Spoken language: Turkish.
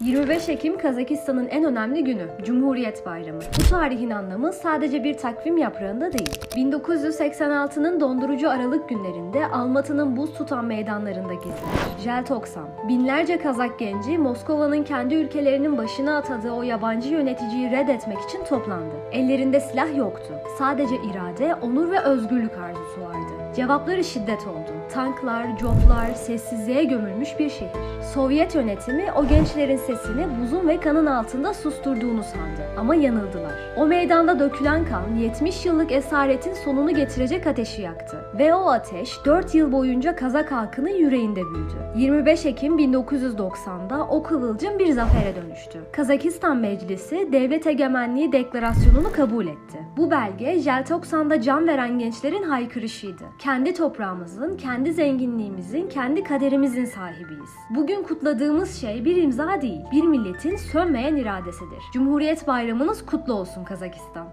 25 Ekim Kazakistan'ın en önemli günü, Cumhuriyet Bayramı. Bu tarihin anlamı sadece bir takvim yaprağında değil. 1986'nın dondurucu Aralık günlerinde Almatı'nın buz tutan meydanlarında gezilir. Jeltoksan. Binlerce Kazak genci Moskova'nın kendi ülkelerinin başına atadığı o yabancı yöneticiyi reddetmek için toplandı. Ellerinde silah yoktu. Sadece irade, onur ve özgürlük arzusu vardı. Cevapları şiddet oldu. Tanklar, coplar, sessizliğe gömülmüş bir şehir. Sovyet yönetimi o gençlerin sesini buzun ve kanın altında susturduğunu sandı. Ama yanıldılar. O meydanda dökülen kan 70 yıllık esaretin sonunu getirecek ateşi yaktı. Ve o ateş 4 yıl boyunca Kazak halkının yüreğinde büyüdü. 25 Ekim 1990'da o kıvılcım bir zafere dönüştü. Kazakistan Meclisi Devlet Egemenliği Deklarasyonu'nu kabul etti. Bu belge Jeltoksan'da can veren gençlerin haykırışıydı. Kendi toprağımızın, kendi zenginliğimizin, kendi kaderimizin sahibiyiz. Bugün kutladığımız şey bir imza değil, bir milletin sönmeyen iradesidir. Cumhuriyet Bayramınız kutlu olsun Kazakistan.